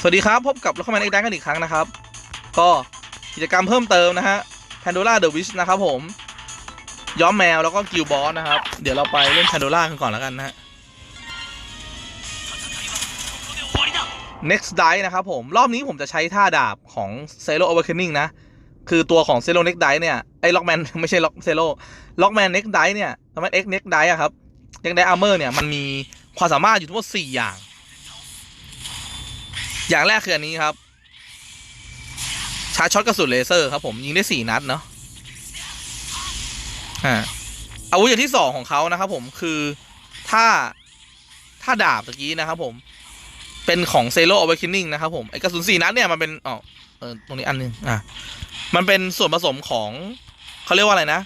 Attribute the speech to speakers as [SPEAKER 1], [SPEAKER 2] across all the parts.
[SPEAKER 1] สวัสดีครับ พบกับล็อกแมนเอ็กดักันอีกครั้งนะครับ ก็กิจกรรมเพิ่มเติมนะฮะ Pandora The Wish นะครับผม ย้อมแมวแล้วก็กิลบอสนะครับ เดี๋ยวเราไปเล่น Pandora กันก่อนแล้วกันนะฮะ Next Die นะครับผม รอบนี้ผมจะใช้ท่าดาบของ Zero Awakening นะ คือตัวของ Zero Next Die เนี่ย ไอ้ล็อกแมนไม่ใช่ล็อก Zero ล็อกแมน Next Die เนี่ยล็อกแมน X Next Die อะครับ Next Die Armor เนี่ยมันมีความสามารถอยู่ทั้งหมด4อย่าง อย่างแรกคืออันนี้ครับ ชาร์จช็อตกระสุนเลเซอร์ครับผมยิงได้สี่นัดเนาะอ่าอาวุธอย่างที่สองของเขานะครับผมคือถ้าถ้าดาบตะกี้นะครับผมเป็นของเซโ o อเวคินนิ่งนะครับผมไอกระสุนสี่นัดเนี่ยมันเป็นอ๋อเออตรงนี้อันหนึงอะมันเป็นส่วนผสมของเขาเรียกว่าอะไรนะ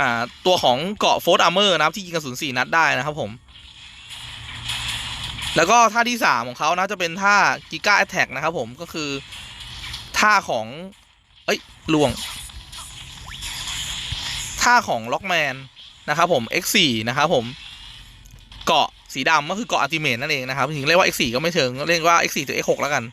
[SPEAKER 1] อ่า ตัวของเกาะโฟร์อาร์เมอร์นะครับที่ยิงกระสุนสี่นัดได้นะครับผม แล้วก็ท่าที่สามของเขานะจะเป็นท่ากิก้าแอตแทกนะครับผมก็คือท่าของ เอ้ยลวง ท่าของล็อกแมนนะครับผม X4 นะครับผม เกาะสีดำก็คือเกาะอัลติเมทนั่นเองนะครับจริงเรียกว่า X4 ก็ไม่เชิงเรียกว่า X4 ถึง X6 แล้วกัน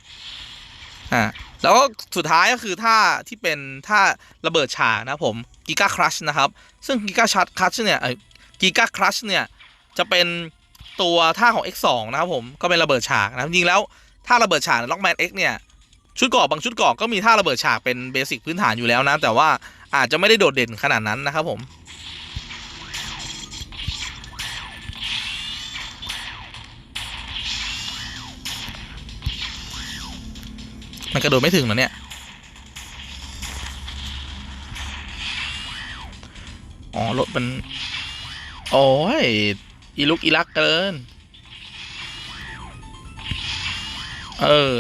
[SPEAKER 1] อ่าแล้วก็สุดท้ายก็คือท่าที่เป็นท่าระเบิดฉากนะครับผมกิก้าครัชนะครับ ซึ่งกิก้าชัดครัชเนี่ยกิก้าครัชเนี่ยจะเป็น ตัวท่าของ X2 นะครับผมก็เป็นระเบิดฉากนะจริงแล้วท่าระเบิดฉากล็อกแมน X เนี่ยชุดเกราะบางชุดเกราะก็มีท่าระเบิดฉากเป็นเบสิกพื้นฐานอยู่แล้วนะ แต่ว่าอาจจะไม่ได้โดดเด่นขนาดนั้นนะครับผมมันกระโดดไม่ถึงเหรอเนี่ย อ๋อ รถมัน โอ้ย อีลุกอีลักเกิน เออ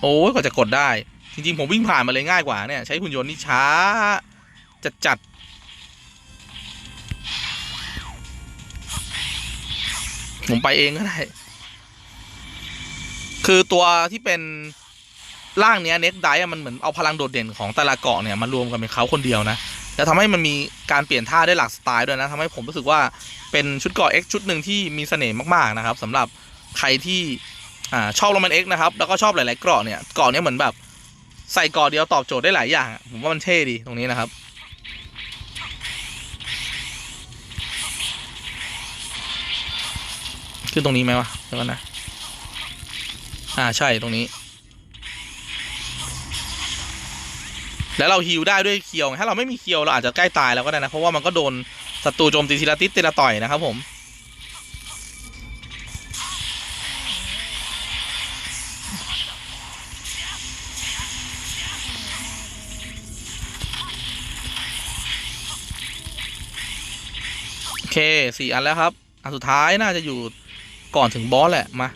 [SPEAKER 1] โอ้ยกว่าจะกดได้ จริง ๆ ผมวิ่งผ่านมาเลยง่ายกว่าเนี่ย ใช้หุ่นยนต์นี่ช้า จัดจัดๆผมไปเองก็ได้ คือตัวที่เป็นร่างเนี้ยเน็กไดมันเหมือนเอาพลังโดดเด่นของแต่ละเกาะเนี่ยมารวมกันเป็นเขาคนเดียวนะ จะทำให้มันมีการเปลี่ยนท่าได้หลากสไตล์ด้วยนะทำให้ผมรู้สึกว่าเป็นชุดเกาะ X ชุดหนึ่งที่มีเสน่ห์มากๆนะครับสำหรับใครที่อ่าชอบโรแมน X นะครับแล้วก็ชอบหลายๆเกราะเนี่ยเกราะเนี้ยเหมือนแบบใส่เกราะเดียวตอบโจทย์ได้หลายอย่าง ผมว่ามันเท่ดีตรงนี้นะครับขึ้นตรงนี้ไหมวะเดี๋ยวก่อนนะ อ่าใช่ตรงนี้ แล้วเราฮิวได้ด้วยเคียว ถ้าเราไม่มีเคียวเราอาจจะใกล้ตายแล้วก็ได้นะ เพราะว่ามันก็โดนศัตรูโจมตีทีละติดทีละต่อยนะครับผม โอเคสี่อันแล้วครับ อันสุดท้ายน่าจะอยู่ก่อนถึงบอสแหละ มา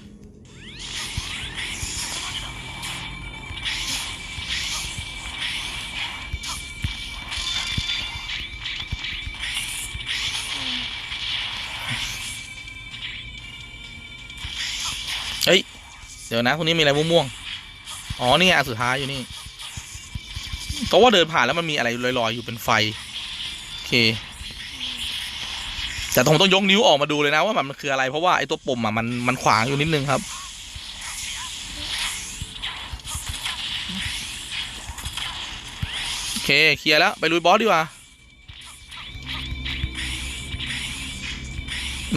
[SPEAKER 1] เดี๋ยวนะตรงนี้มีอะไรม่วงๆอ๋อนี่ไงอันสุดท้ายอยู่นี่ก็ว่าเดินผ่านแล้วมันมีอะไรลอยๆอยู่เป็นไฟโอเค แต่ผมต้องยกนิ้วออกมาดูเลยนะว่ามันคืออะไรเพราะว่าไอ้ตัวปุ่มอะมันมันขวางอยู่นิดนึงครับโอเคเคลียร์แล้วไปลุยบอสดีกว่า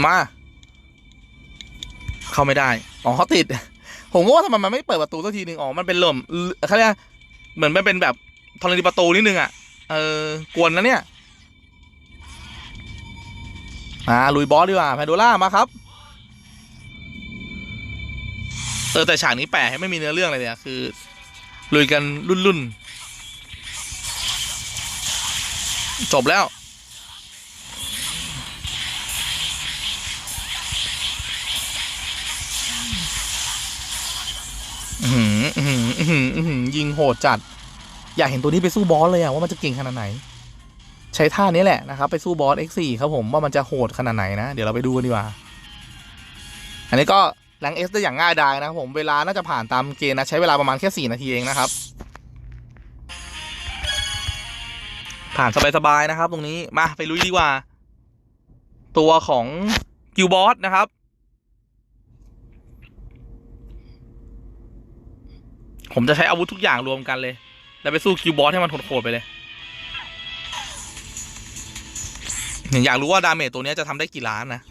[SPEAKER 1] มา เข้าไม่ได้ อ๋อเขาติด ผมก็ว่าทำไมมันไม่เปิดประตูสักทีหนึ่งอ๋อมันเป็นลมเขาเรียกเหมือนมันเป็นแบบธรณีประตูนิดนึงอะเออกวนนะเนี่ยมาลุยบอสดีกว่าแพนโดล่ามาครับเออแต่ฉากนี้แปลกให้ไม่มีเนื้อเรื่องอะไรเลยคือลุยกันรุ่นรุ่นๆจบแล้ว ยิงโหดจัด อยากเห็นตัวนี้ไปสู้บอสเลยอะว่ามันจะเก่งขนาดไหน ใช้ท่านี้แหละนะครับ ไปสู้บอส X4 ครับผมว่ามันจะโหดขนาดไหนนะ เดี๋ยวเราไปดูกันดีกว่า อันนี้ก็แรง X ได้อย่างง่ายดายนะครับผมเวลาน่าจะผ่านตามเกณฑ์นะ ใช้เวลาประมาณแค่ 4 นาทีเองนะครับ ผ่านสบายๆนะครับ ตรงนี้มาไปลุยดีกว่า ตัวของกิวบอสนะครับ ผมจะใช้อาวุธทุกอย่างรวมกันเลย แล้วไปสู้คิวบอสให้มันโหดๆไปเลยอยากรู้ว่าดาเมจตัวนี้จะทำได้กี่ล้านนะ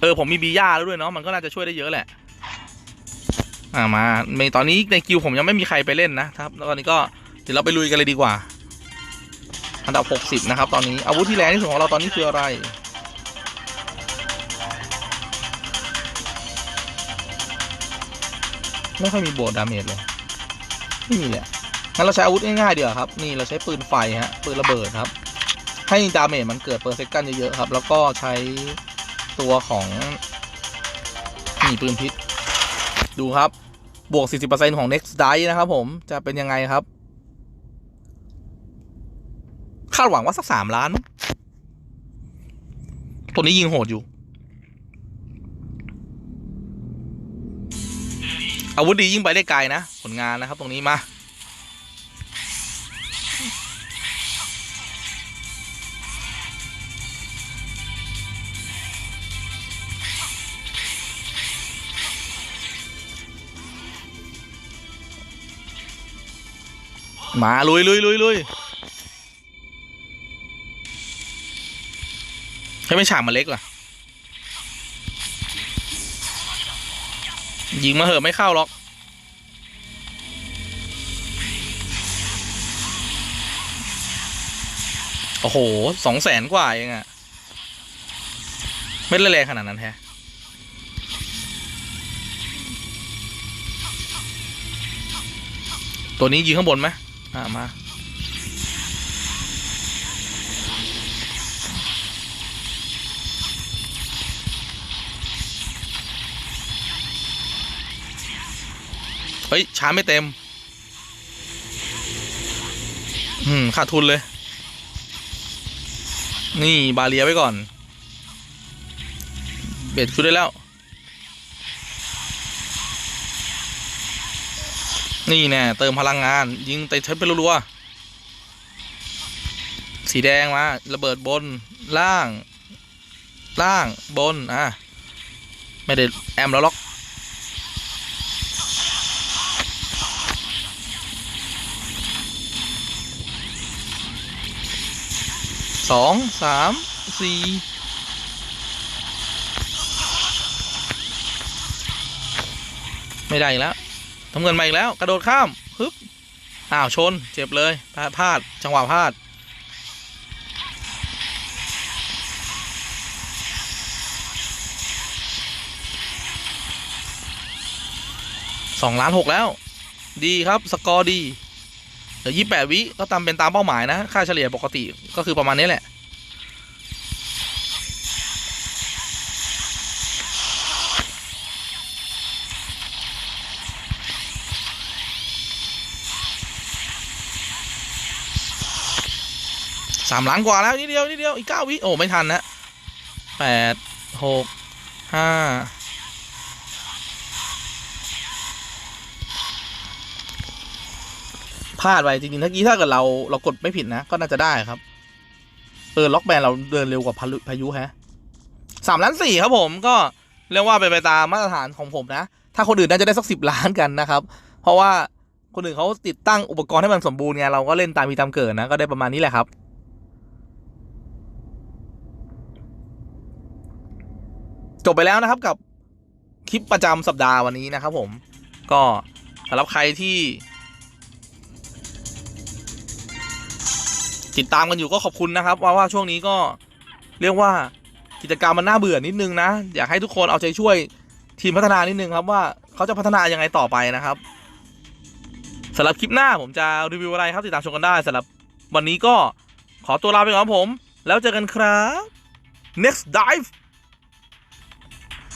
[SPEAKER 1] เออ ผมมีบีย่าแล้วด้วยเนาะ มันก็น่าจะช่วยได้เยอะแหละ อ่ามาในตอนนี้ในคิวผมยังไม่มีใครไปเล่นนะครับ แล้วตอนนี้ก็เดี๋ยวเราไปลุยกันเลยดีกว่า อันดับ 60 นะครับ ตอนนี้อาวุธที่แรงที่สุดของเราตอนนี้คืออะไร ไม่ค่อยมีโบดดาเมจเลย ไม่มีเลยงั้นเราใช้อาวุธง่ายๆเดียวครับ นี่เราใช้ปืนไฟฮะ ปืนระเบิดครับ ให้ดาเมจมันเกิดเปอร์เซกันเยอะๆครับ แล้วก็ใช้ตัวของนี่ปืนพิษ ดูครับ บวก 40%ของ next die นะครับผม จะเป็นยังไงครับ คาดหวังว่าสักสามล้าน ตัวนี้ยิงโหดอยู่ อาวุธดียิ่งไปได้ไกลนะ ผลงานนะครับตรงนี้มามาลุยลุยลุยลุยให้ไม่ฉากมันเล็กล่ะ ยิงมาเหอะไม่เข้าหรอก โอ้โหสองแสนกว่าเองอะไม่ได้แรงขนาดนั้นแฮะตัวนี้ยิงข้างบนไหมอ่ามา ฮ้ยช้าไม่เต็ม อืม ขาดทุนเลย นี่บาเลียไว้ก่อน เบ็ดชุดได้แล้ว นี่แน่เติมพลังงาน ยิงเตะเทปไปรัวๆ สีแดงมา ระเบิดบนล่าง ล่างบน อะ ไม่ได้ แอมแล้วล็อก สองสามสี่ไม่ได้อีกแล้วทำเงินมาอีกแล้ว กระโดดข้ามฮึบอ้าวชนเจ็บเลยพลาดพลาดจังหวะพลาดสองล้านหกแล้ว ดีครับ สกอร์ดี เหลือยี่แปดวิก็ตามเป็นตามเป้าหมายนะ ค่าเฉลี่ยปกติก็คือประมาณนี้แหละ สามล้านกว่าแล้วนิดเดียวนิดเดียวอีกเก้าวิโอ้ ไม่ทันนะแปดหกห้า พลาดไปจริงๆเมื่อกี้ถ้าเกิดเราเรากดไม่ผิดนะ ก็น่าจะได้ครับ เออล็อกแบนเราเดินเร็วกว่าพายุพายุแฮะสามล้านสี่ครับผมก็เรียกว่าเป็นไปตามมาตรฐานของผมนะ ถ้าคนอื่นน่าจะได้สักสิบล้านกันนะครับ เพราะว่าคนอื่นเขาติดตั้งอุปกรณ์ให้มันสมบูรณ์ไงเราก็เล่นตามมีตามเกิดนะ ก็ได้ประมาณนี้แหละครับจบไปแล้วนะครับกับคลิปประจำสัปดาห์วันนี้นะครับผมก็สำหรับใครที่ ติดตามกันอยู่ก็ขอบคุณนะครับว่าว่าช่วงนี้ก็เรียกว่ากิจกรรมมันน่าเบื่อนิดนึงนะ อยากให้ทุกคนเอาใจช่วยทีมพัฒนานิดนึงครับว่าเขาจะพัฒนายังไงต่อไปนะครับสำหรับคลิปหน้าผมจะรีวิวอะไรครับติดตามชมกันได้สำหรับวันนี้ก็ขอตัวลาไปก่อนครับผม แล้วเจอกันครับ next dive